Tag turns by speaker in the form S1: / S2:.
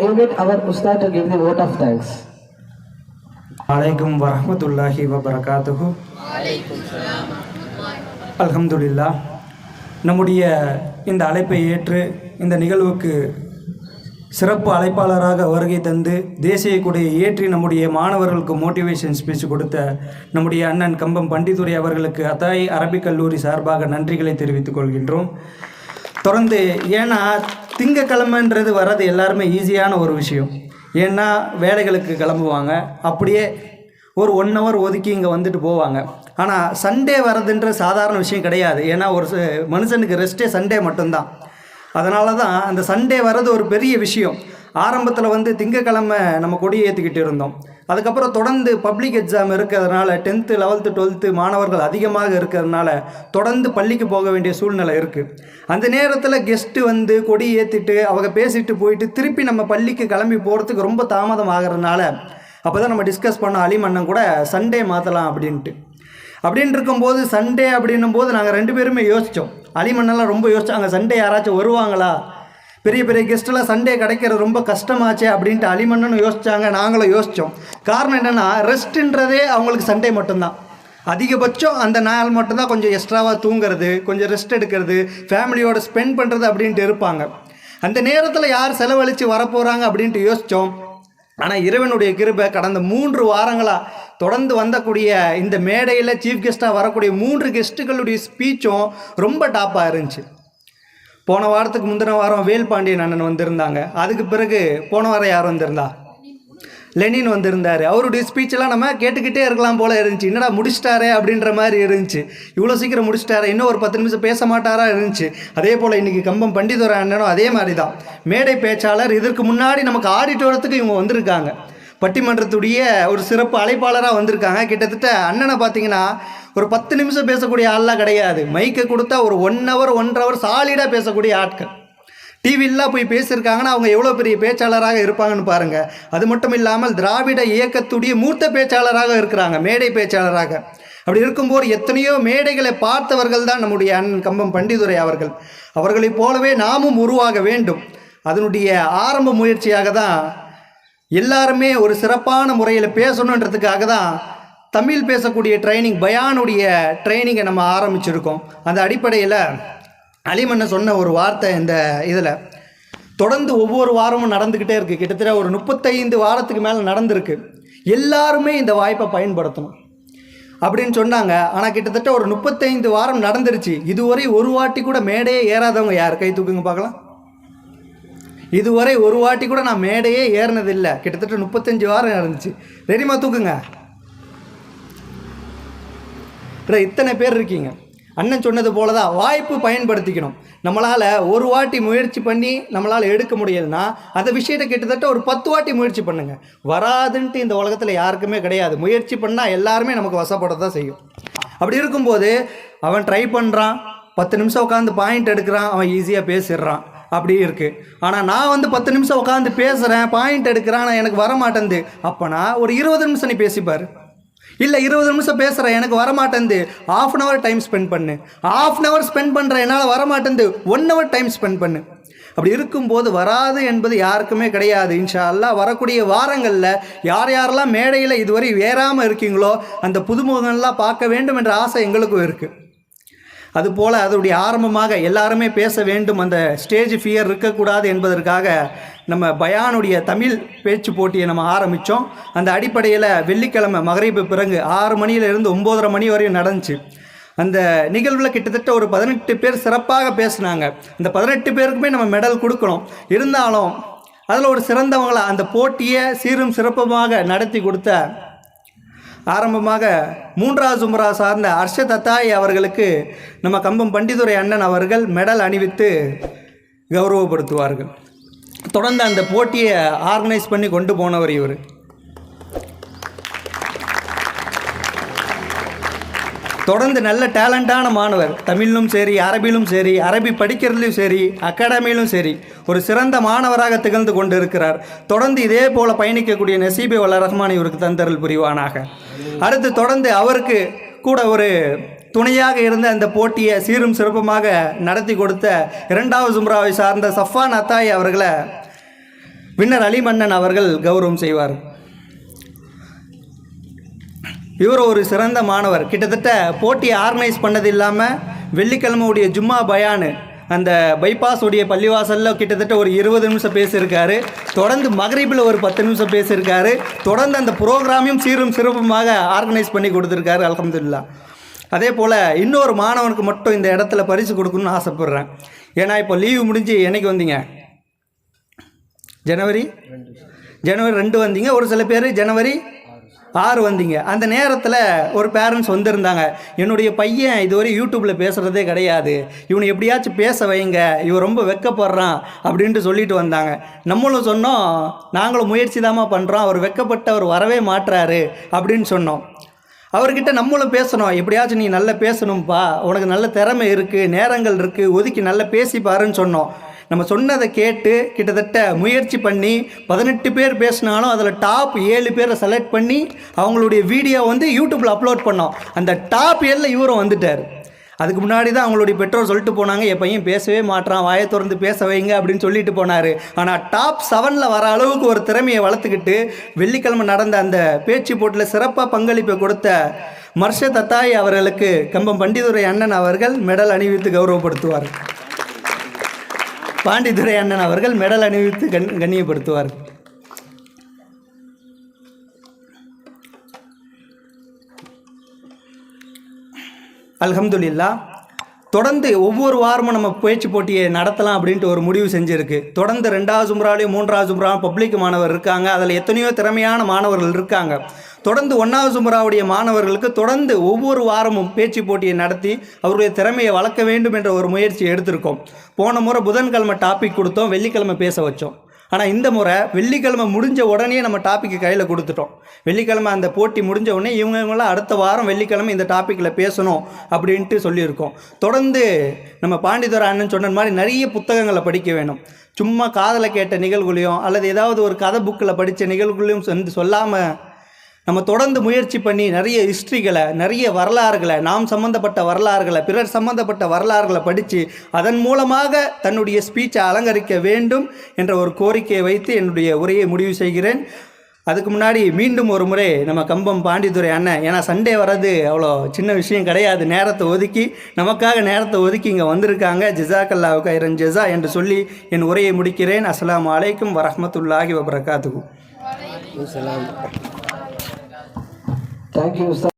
S1: Invite our Ustad to give the vote of thanks.
S2: Alaikum warahmatullahi wabarakatuhu. அல்ஹம்துலில்லா நம்முடைய இந்த அழைப்பை ஏற்று இந்த நிகழ்வுக்கு சிறப்பு அழைப்பாளராக வருகை தந்து தேசிய கொடியை ஏற்றி நம்முடைய மாணவர்களுக்கு மோட்டிவேஷன் ஸ்பீச் கொடுத்த நம்முடைய அண்ணன் கம்பம் பண்டித்துறை அவர்களுக்கு அத்தாய் அரபிக் கல்லூரி சார்பாக நன்றிகளை தெரிவித்துக் கொள்கின்றோம் தொடர்ந்து ஏன்னா திங்கக்கிழமைன்றது வர்றது எல்லாருமே ஈஸியான ஒரு விஷயம். ஏன்னா வேலைகளுக்கு கிளம்புவாங்க. அப்படியே ஒரு ஒன் ஹவர் ஒதுக்கி இங்கே வந்துட்டு போவாங்க. ஆனால் சண்டே வர்றதுன்ற சாதாரண விஷயம் கிடையாது. ஏன்னா ஒரு ச- மனுஷனுக்கு ரெஸ்ட்டே சண்டே மட்டும்தான். அதனால தான் அந்த சண்டே வர்றது ஒரு பெரிய விஷயம். ஆரம்பத்தில் வந்து திங்கக்கிழமை நம்ம கொடியை ஏற்றிக்கிட்டு இருந்தோம். அதுக்கப்புறம் தொடர்ந்து பப்ளிக் எக்ஸாம் இருக்கிறதுனால டென்த்து லெவல்த்து டுவெல்த்து மாணவர்கள் அதிகமாக இருக்கிறதுனால தொடர்ந்து பள்ளிக்கு போக வேண்டிய சூழ்நிலை இருக்குது அந்த நேரத்தில் கெஸ்ட்டு வந்து கொடி ஏற்றிட்டு அவங்க பேசிட்டு போயிட்டு திருப்பி நம்ம பள்ளிக்கு கிளம்பி போகிறதுக்கு ரொம்ப தாமதம் ஆகிறதுனால அப்போ தான் நம்ம டிஸ்கஸ் பண்ண அலிமண்ணன் கூட சண்டே மாற்றலாம் அப்படின்ட்டு. அப்படின்னு இருக்கும்போது சண்டே அப்படின்னும் போது நாங்கள் ரெண்டு பேருமே யோசித்தோம் அலிமன்னெல்லாம் ரொம்ப யோசிச்சாங்க சண்டே யாராச்சும் வருவாங்களா? பெரிய பெரிய கெஸ்ட்டெல்லாம் சண்டே கிடைக்கிறது ரொம்ப கஷ்டமாச்சே அப்படின்ட்டு அலிமண்ணனும் யோசிச்சாங்க. நாங்களும் யோசித்தோம் காரணம் என்னென்னா ரெஸ்ட்டுன்றதே அவங்களுக்கு சண்டே மட்டும்தான். அதிகபட்சம் அந்த நாள் மட்டும்தான் கொஞ்சம் எக்ஸ்ட்ராவாக தூங்குறது கொஞ்சம் ரெஸ்ட் எடுக்கிறது ஃபேமிலியோட ஸ்பெண்ட் பண்ணுறது அப்படின்ட்டு இருப்பாங்க. அந்த நேரத்தில் யார் செலவழித்து வரப்போகிறாங்க அப்படின்ட்டு யோசித்தோம் ஆனால் இறைவனுடைய கிருபை கடந்த மூன்று வாரங்களாக தொடர்ந்து வந்தக்கூடிய இந்த மேடையில் சீஃப் கெஸ்ட்டாக வரக்கூடிய மூன்று கெஸ்ட்டுகளுடைய ஸ்பீச்சும் ரொம்ப டாப்பாக இருந்துச்சு. போன வாரத்துக்கு முந்தின வாரம் வேல்பாண்டியன் அண்ணன் வந்திருந்தாங்க. அதுக்கு பிறகு போன வாரம் யார் வந்திருந்தா? லெனின் வந்திருந்தார். அவருடைய ஸ்பீச்செல்லாம் நம்ம கேட்டுக்கிட்டே இருக்கலாம் போல் இருந்துச்சு. என்னடா முடிச்சிட்டாரே அப்படின்ற மாதிரி இருந்துச்சு. இவ்வளோ சீக்கிரம் முடிச்சிட்டாரே இன்னும் ஒரு பத்து நிமிஷம் பேச மாட்டாரா இருந்துச்சு. அதே போல் இன்றைக்கி கம்பம் பண்டிதுரை அண்ணனும் அதே மாதிரி தான் மேடை பேச்சாளர் இதற்கு முன்னாடி நமக்கு ஆடிட்டோரத்துக்கு இவங்க வந்திருக்காங்க. பட்டிமன்றத்துடைய ஒரு சிறப்பு அழைப்பாளராக வந்திருக்காங்க. கிட்டத்தட்ட அண்ணனை பார்த்தீங்கன்னா ஒரு பத்து நிமிஷம் பேசக்கூடிய ஆள்லாம் கிடையாது. மைக்கை கொடுத்தா ஒரு ஒன் ஹவர் ஒன் ஹவர் சாலிடாக பேசக்கூடிய ஆட்கள். டிவிலாம் போய் பேசியிருக்காங்கன்னா அவங்க எவ்வளோ பெரிய பேச்சாளராக இருப்பாங்கன்னு பாருங்கள் அது மட்டும் இல்லாமல் திராவிட இயக்கத்துடைய மூர்த்த பேச்சாளராக இருக்கிறாங்க மேடை பேச்சாளராக. அப்படி இருக்கும்போது எத்தனையோ மேடைகளை பார்த்தவர்கள் தான் நம்முடைய அண்ணன் கம்பம் பண்டிதுரை அவர்கள். அவர்களைப் போலவே நாமும் உருவாக வேண்டும். அதனுடைய ஆரம்ப முயற்சியாக தான் எல்லாருமே ஒரு சிறப்பான முறையில் பேசணுன்றதுக்காக தான் தமிழ் பேசக்கூடிய ட்ரைனிங் பயானுடைய ட்ரைனிங்கை நம்ம ஆரம்பிச்சிருக்கோம். அந்த அடிப்படையில் அலிமன்ன சொன்ன ஒரு வார்த்தை இந்த இதில் தொடர்ந்து ஒவ்வொரு வாரமும் நடந்துக்கிட்டே இருக்குது கிட்டத்தட்ட ஒரு முப்பத்தைந்து வாரத்துக்கு மேலே நடந்திருக்கு. எல்லாருமே இந்த வாய்ப்பை பயன்படுத்தணும். அப்படின்னு சொன்னாங்க. ஆனால் கிட்டத்தட்ட ஒரு முப்பத்தைந்து வாரம் நடந்துருச்சு. இதுவரை ஒரு வாட்டி கூட மேடையே ஏறாதவங்க யார்? கை தூக்குங்க பார்க்கலாம். இதுவரை ஒரு வாட்டி கூட நான் மேடையே ஏறினதில்லை. கிட்டத்தட்ட முப்பத்தஞ்சு வாரம் இருந்துச்சு தெரியுமா தூக்குங்க? இத்தனை பேர் இருக்கீங்க. அண்ணன் சொன்னது போல தான் வாய்ப்பு பயன்படுத்திக்கணும். நம்மளால் ஒரு வாட்டி முயற்சி பண்ணி நம்மளால் எடுக்க முடியலன்னா அந்த விஷயத்தை கிட்டத்தட்ட ஒரு பத்து வாட்டி முயற்சி பண்ணுங்க. வராதுன்ட்டு இந்த உலகத்தில் யாருக்குமே கிடையாது. முயற்சி பண்ணால் எல்லாருமே நமக்கு வசப்பட தான் செய்யும். அப்படி இருக்கும்போது அவன் ட்ரை பண்ணுறான் பத்து நிமிஷம் உட்காந்து பாயிண்ட் எடுக்கிறான். அவன் ஈஸியாக பேசிடுறான். அப்படி இருக்குது ஆனால் நான் வந்து பத்து நிமிஷம் உட்காந்து பேசுகிறேன் பாயிண்ட் எடுக்கிறான் ஆனால் எனக்கு வர மாட்டேங்குது அப்போனா ஒரு இருபது நிமிஷம் நீ பேசிப்பார். இல்லை இருபது நிமிஷம் பேசுகிறேன் எனக்கு வரமாட்டேந்து half an hour time spend பண்ணு. ஆஃப் அன் ஹவர் ஸ்பெண்ட் பண்ணுறேன் என்னால் வரமாட்டேந்து ஒன் ஹவர் டைம் ஸ்பெண்ட் பண்ணு. அப்படி இருக்கும்போது வராது என்பது யாருக்குமே கிடையாது. இன்ஷா அல்லா வரக்கூடிய வாரங்களில் யார் யாரெல்லாம் மேடையில் இதுவரை ஏறாமல் இருக்கீங்களோ அந்த புதுமுகங்கள்லாம் பார்க்க வேண்டும் என்ற ஆசை எங்களுக்கும் இருக்குது அதுபோல் அதனுடைய ஆரம்பமாக எல்லாருமே பேச வேண்டும். அந்த ஸ்டேஜ் ஃபியர் இருக்கக்கூடாது என்பதற்காக நம்ம பயானுடைய தமிழ் பேச்சு போட்டியை நம்ம ஆரம்பித்தோம் அந்த அடிப்படையில் வெள்ளிக்கிழமை மகரிப்பு பிறகு ஆறு மணியிலிருந்து ஒம்போதரை மணி வரையும் நடந்துச்சு. அந்த நிகழ்வில் கிட்டத்தட்ட ஒரு பதினெட்டு பேர் சிறப்பாக பேசுனாங்க. அந்த பதினெட்டு பேருக்குமே நம்ம மெடல் கொடுக்கணும். இருந்தாலும் அதில் ஒரு சிறந்தவங்களாக அந்த போட்டியை சீரும் சிறப்புமாக நடத்தி கொடுத்த ஆரம்பமாக மூன்றாவது சுமரா சார்ந்த அர்ஷத் அத்தாய் அவர்களுக்கு நம்ம கம்பம் பண்டிதுரை அண்ணன் அவர்கள் மெடல் அணிவித்து கௌரவப்படுத்துவார்கள். தொடர்ந்து அந்த போட்டியை ஆர்கனைஸ் பண்ணி கொண்டு போனவர் இவர். தொடர்ந்து நல்ல டேலண்டான மாணவர். தமிழிலும் சரி அரபிலும் சரி அரபி படிக்கிறதுலையும் சரி அகாடமியிலும் சரி ஒரு சிறந்த மாணவராக திகழ்ந்து கொண்டு இருக்கிறார் தொடர்ந்து இதே போல பயணிக்கக்கூடிய நசீபே வல்ல ரஹ்மான் இவருக்கு தந்தரல் புரிவானாக. அடுத்து தொடர்ந்து அவருக்கு கூட ஒரு துணையாக இருந்த அந்த போட்டியை சீரும் சிறப்புமாக நடத்தி கொடுத்த இரண்டாவது சும்ராவை சார்ந்த சஃபான் அத்தாய் அவர்களை வின்னர் அலிமன்னன் அவர்கள் கௌரவம் செய்வார். இவர் ஒரு சிறந்த மாணவர். கிட்டத்தட்ட போட்டியை ஆர்கனைஸ் பண்ணது இல்லாமல் வெள்ளிக்கிழமை உடைய ஜும்மா பயானு அந்த பைபாஸ் உடைய பள்ளிவாசலில் கிட்டத்தட்ட ஒரு இருபது நிமிஷம் பேசியிருக்காரு. தொடர்ந்து மகரிபில் ஒரு பத்து நிமிஷம் பேசியிருக்காரு. தொடர்ந்து அந்த ப்ரோக்ராமையும் சீரும் சிறப்புமாக ஆர்கனைஸ் பண்ணி கொடுத்துருக்காரு அல்ஹம்துலில்லாஹ் அதே போல் இன்னொரு மாணவனுக்கு மட்டும் இந்த இடத்துல பரிசு கொடுக்கணும்னு ஆசைப்பட்றேன். ஏன்னா இப்போ லீவு முடிஞ்சு என்னைக்கு வந்தீங்க? ஜனவரி? ஜனவரி ரெண்டு வந்தீங்க. ஒரு சில பேர் ஜனவரி ஆறு வந்தீங்க. அந்த நேரத்தில் ஒரு பேரண்ட்ஸ் வந்திருந்தாங்க. என்னுடைய பையன் இதுவரை யூடியூப்பில் பேசுகிறதே கிடையாது. இவனை எப்படியாச்சும் பேச வைங்க. இவன் ரொம்ப வெக்கப்படுறான் அப்படின்ட்டு சொல்லிட்டு வந்தாங்க. நம்மளும் சொன்னோம் நாங்களும் முயற்சி தாமா பண்ணுறோம் அவர் வெக்கப்பட்டு அவர் வரவே மாட்டுறாரு அப்படின்னு சொன்னோம். அவர்கிட்ட நம்மளும் பேசணும். எப்படியாச்சும் நீ நல்லா பேசணும்ப்பா உனக்கு நல்ல திறமை இருக்குது நேரங்கள் இருக்குது ஒதுக்கி நல்லா பேசி பாருன்னு சொன்னோம். நம்ம சொன்னதை கேட்டு கிட்டத்தட்ட முயற்சி பண்ணி பதினெட்டு பேர் பேசினாலும் அதில் டாப் ஏழு பேரை செலக்ட் பண்ணி அவங்களுடைய வீடியோ வந்து யூடியூப்பில் அப்லோட் பண்ணோம். அந்த டாப் ஏழில் இவரும் வந்துட்டார். அதுக்கு முன்னாடி தான் அவங்களுடைய பெற்றோர் சொல்லிட்டு போனாங்க என் பையன் பேசவே மாட்டான் வாயை திறந்து பேச வைங்க அப்படின்னு சொல்லிட்டு போனார். ஆனால் டாப் செவனில் வர அளவுக்கு ஒரு திறமையை வளர்த்துக்கிட்டு வெள்ளிக்கிழமை நடந்த அந்த பேச்சு போட்டியில் சிறப்பாக பங்களிப்பை கொடுத்த மர்ஷ தத்தாய் அவர்களுக்கு கம்பம் பண்டிதுரை அண்ணன் அவர்கள் மெடல் அணிவித்து கௌரவப்படுத்துவார். பாண்டித்துரை அண்ணன் அவர்கள் மெடல் அணிவித்து கண் கண்ணியப்படுத்துவார். அல்ஹம்துலில்லா தொடர்ந்து ஒவ்வொரு வாரமும் நம்ம பேச்சு போட்டியை நடத்தலாம் அப்படின்ட்டு ஒரு முடிவு செஞ்சுருக்கு. தொடர்ந்து ரெண்டாவது சும்ராலையும் மூன்றாவது ஜும்ரா பப்ளிக் மாணவர் இருக்காங்க. அதில் எத்தனையோ திறமையான மாணவர்கள் இருக்காங்க. தொடர்ந்து ஒன்றாவது சுமராவுடைய மாணவர்களுக்கு தொடர்ந்து ஒவ்வொரு வாரமும் பேச்சு போட்டியை நடத்தி அவருடைய திறமையை வளர்க்க வேண்டும் என்ற ஒரு முயற்சி எடுத்திருக்கோம். போன முறை புதன்கிழமை டாபிக் கொடுத்தோம் வெள்ளிக்கிழமை பேச வச்சோம். ஆனால் இந்த முறை வெள்ளிக்கிழமை முடிஞ்ச உடனே நம்ம டாப்பிக்கு கையில் கொடுத்துட்டோம். வெள்ளிக்கிழமை அந்த போட்டி முடிஞ்ச உடனே இவங்க இவங்களாம் அடுத்த வாரம் வெள்ளிக்கிழமை இந்த டாப்பிக்கில் பேசணும் அப்படின்ட்டு சொல்லியிருக்கோம். தொடர்ந்து நம்ம பாண்டித்துரை அண்ணன் சொன்ன மாதிரி நிறைய புத்தகங்களை படிக்க வேணும். சும்மா காதலை கேட்ட நிகழ்வுகளையும் அல்லது ஏதாவது ஒரு கதை புக்கில் படித்த நிகழ்வுகளையும் சொல்லாமல் நம்ம தொடர்ந்து முயற்சி பண்ணி நிறைய ஹிஸ்ட்ரிகளை நிறைய வரலாறுகளை நாம் சம்பந்தப்பட்ட வரலாறுகளை பிறர் சம்பந்தப்பட்ட வரலாறுகளை படித்து அதன் மூலமாக தன்னுடைய ஸ்பீச்சை அலங்கரிக்க வேண்டும் என்ற ஒரு கோரிக்கையை வைத்து என்னுடைய உரையை முடிவு செய்கிறேன். அதுக்கு முன்னாடி மீண்டும் ஒரு முறை நம்ம கம்பம் பாண்டித்துறை அண்ணன் ஏன்னா சண்டே வர்றது அவ்வளோ சின்ன விஷயம் கிடையாது. நேரத்தை ஒதுக்கி நமக்காக நேரத்தை ஒதுக்கி இங்கே வந்திருக்காங்க. ஜிசாக்கல்லாவுக்கு ஐரன் ஜெசா என்று சொல்லி என் உரையை முடிக்கிறேன். அஸ்லாம் அலைக்கும் வரமத்துல்லாஹி வபரகாத்துக்கும்
S1: Thank you.